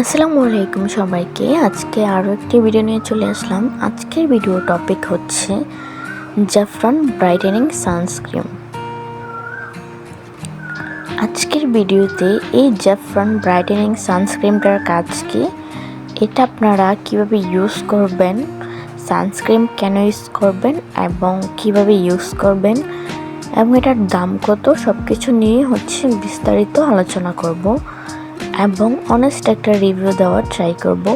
আসসালামু আলাইকুম সবাইকে। আজকে আরও একটি ভিডিও নিয়ে চলে আসলাম। আজকের ভিডিও টপিক হচ্ছে জাফরান ব্রাইটেনিং সানস্ক্রিন আজকের ভিডিওতে এই জাফরান ব্রাইটেনিং সানস্ক্রিনটার কাজ কি? এটা আপনারা কীভাবে ইউজ করবেন? সানস্ক্রিন কেন ইউজ করবেন? এবং কীভাবে ইউজ করবেন? এবং এটার দাম কত? সব কিছু নিয়ে হচ্ছে বিস্তারিত আলোচনা করব। এবং অনেস্ট একটা রিভিউ দেওয়ার ট্রাই করব।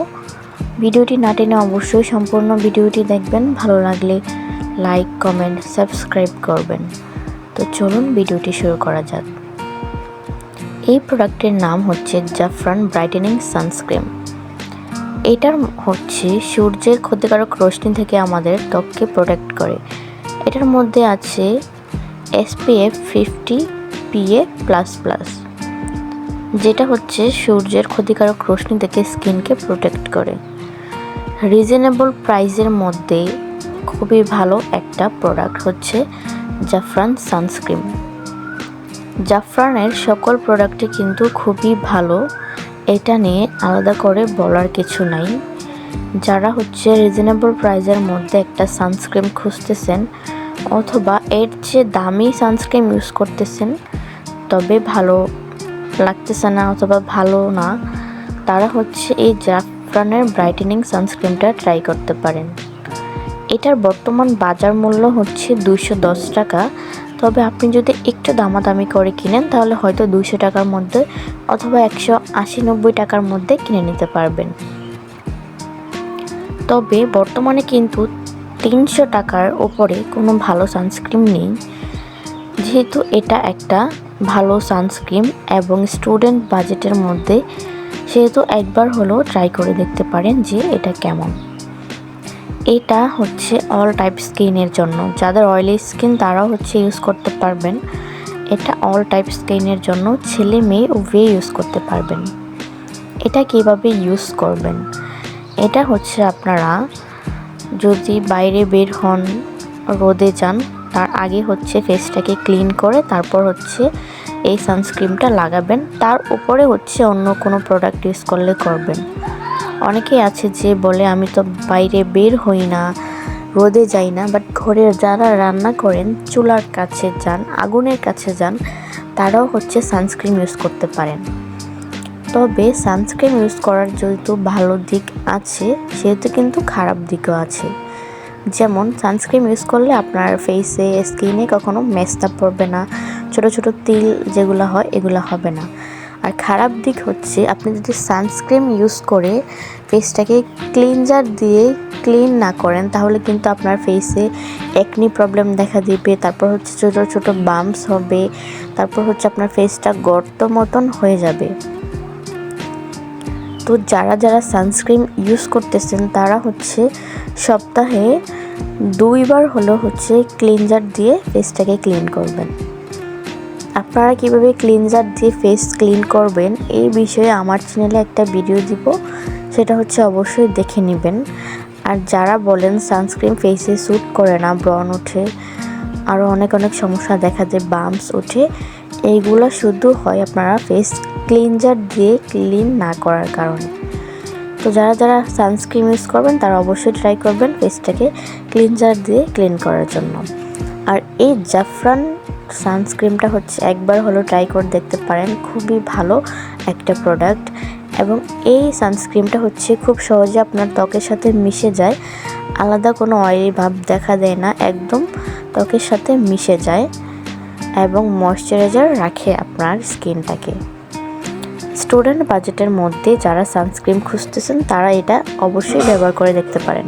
ভিডিওটি না টেনে অবশ্যই সম্পূর্ণ ভিডিওটি দেখবেন। ভালো লাগলে লাইক কমেন্ট সাবস্ক্রাইব করবেন। তো চলুন ভিডিওটি শুরু করা যাক। এই প্রোডাক্টের নাম হচ্ছে জাফরান ব্রাইটেনিং সানস্ক্রিন। এটার হচ্ছে সূর্যের ক্ষতিকারক রশ্মি থেকে আমাদের ত্বককে প্রোটেক্ট করে। এটার মধ্যে আছে SPF fifty PA plus plus যেটা হচ্ছে সূর্যের ক্ষতিকারক রশ্মি থেকে স্কিনকে প্রোটেক্ট করে। রিজনেবল প্রাইসের মধ্যে খুবই ভালো একটা প্রোডাক্ট হচ্ছে জাফরান সানস্ক্রিন। জাফরানের সকল প্রোডাক্টই কিন্তু খুবই ভালো, এটা নিয়ে আলাদা করে বলার কিছু নাই। যারা হচ্ছে রিজনেবল প্রাইসের মধ্যে একটা সানস্ক্রিন খুঁজতেছেন অথবা এর চেয়ে দামি সানস্ক্রিন ইউজ করতেছেন, তবে ভালো লাগতেছে না অথবা ভালো না, তারা হচ্ছে এই জাফরানের ব্রাইটেনিং সানস্ক্রিনটা ট্রাই করতে পারেন। এটার বর্তমান বাজার মূল্য হচ্ছে দুইশো দশ টাকা। তবে আপনি যদি একটু দামাদামি করে কিনেন, তাহলে হয়তো দুইশো টাকার মধ্যে অথবা একশো আশি নব্বই টাকার মধ্যে কিনে নিতে পারবেন। তবে বর্তমানে কিন্তু তিনশো টাকার ওপরে কোনো ভালো সানস্ক্রিন নেই। যেহেতু এটা একটা ভালো সানস্ক্রিন এবং স্টুডেন্ট বাজেটের মধ্যে সেহেতু একবার হলেও ট্রাই করে দেখতে পারেন যে এটা কেমন। এটা হচ্ছে অল টাইপ স্কিনের জন্য। যাদের অয়েলি স্কিন তারাও হচ্ছে ইউজ করতে পারবেন। এটা অল টাইপ স্কিনের জন্য ছেলে মেয়ে উভয়ে ইউজ করতে পারবেন। এটা কীভাবে ইউজ করবেন? এটা হচ্ছে আপনারা যদি বাইরে বের হন, রোদে যান তার আগে হচ্ছে ফেসটাকে ক্লিন করে তারপর হচ্ছে এই সানস্ক্রিনটা লাগাবেন। তার উপরে হচ্ছে অন্য কোনো প্রোডাক্ট ইউজ করলে করবেন। অনেকেই আছে যে বলে, আমি তো বাইরে বের হই না, রোদে যাই না। বাট ঘরের যারা রান্না করেন, চুলার কাছে যান, আগুনের কাছে যান, তারাও হচ্ছে সানস্ক্রিন ইউজ করতে পারেন। তবে সানস্ক্রিন ইউজ করার যেহেতু ভালো দিক আছে, সেহেতু কিন্তু খারাপ দিকও আছে। যেমন সানস্ক্রিন ইউজ করলে আপনার ফেসে স্কিনে কখনো মেস্তা পড়বে না। ছোট ছোট তিল যেগুলো হয়, এগুলো হবে না। আর খারাপ দিক হচ্ছে, আপনি যদি সানস্ক্রিন ইউজ করে ফেসটাকে ক্লিনজার দিয়ে ক্লিন না করেন, তাহলে কিন্তু আপনার ফেসে একনি প্রবলেম দেখা দিবে। তারপর হচ্ছে ছোট ছোট বাম্পস হবে। তারপর হচ্ছে আপনার ফেসটা গর্ত মতন হয়ে যাবে। তো যারা যারা সানস্ক্রিন ইউজ করতেছেন, তারা হচ্ছে সপ্তাহে দুইবার হলো হচ্ছে ক্লিনজার দিয়ে ফেসটাকে ক্লিন করবেন। আপনারা কীভাবে ক্লিনজার দিয়ে ফেস ক্লিন করবেন, এই বিষয়ে আমার চ্যানেলে একটা ভিডিও দিব, সেটা হচ্ছে অবশ্যই দেখে নেবেন। আর যারা বলেন সানস্ক্রিন ফেসে স্যুট করে না ব্রন ওঠে আরও অনেক অনেক সমস্যা দেখা যায় বাম্পস ওঠে, এইগুলো শুধু হয় আপনারা ফেস ক্লিনজার দিয়ে ক্লিন না করার কারণে। তো যারা যারা সানস্ক্রিন ইউজ করবেন, তারা অবশ্যই ট্রাই করবেন ফেসটাকে ক্লিনজার দিয়ে ক্লিন করার জন্য। আর এই জাফরান সানস্ক্রিনটা হচ্ছে একবার হলো ট্রাই করে দেখতে পারেন, খুবই ভালো একটা প্রোডাক্ট এবং এই সানস্ক্রিনটা হচ্ছে খুব সহজে আপনার ত্বকের সাথে মিশে যায়, আলাদা কোনো অয়েলি ভাব দেখা দেয় না, একদম ত্বকের সাথে মিশে যায়। এবং ময়শ্চারাইজার রাখে আপনার স্কিনটাকে স্টুডেন্ট বাজেটের মধ্যে যারা সানস্ক্রিন খুঁজতেছেন তারা এটা অবশ্যই ব্যবহার করে দেখতে পারেন।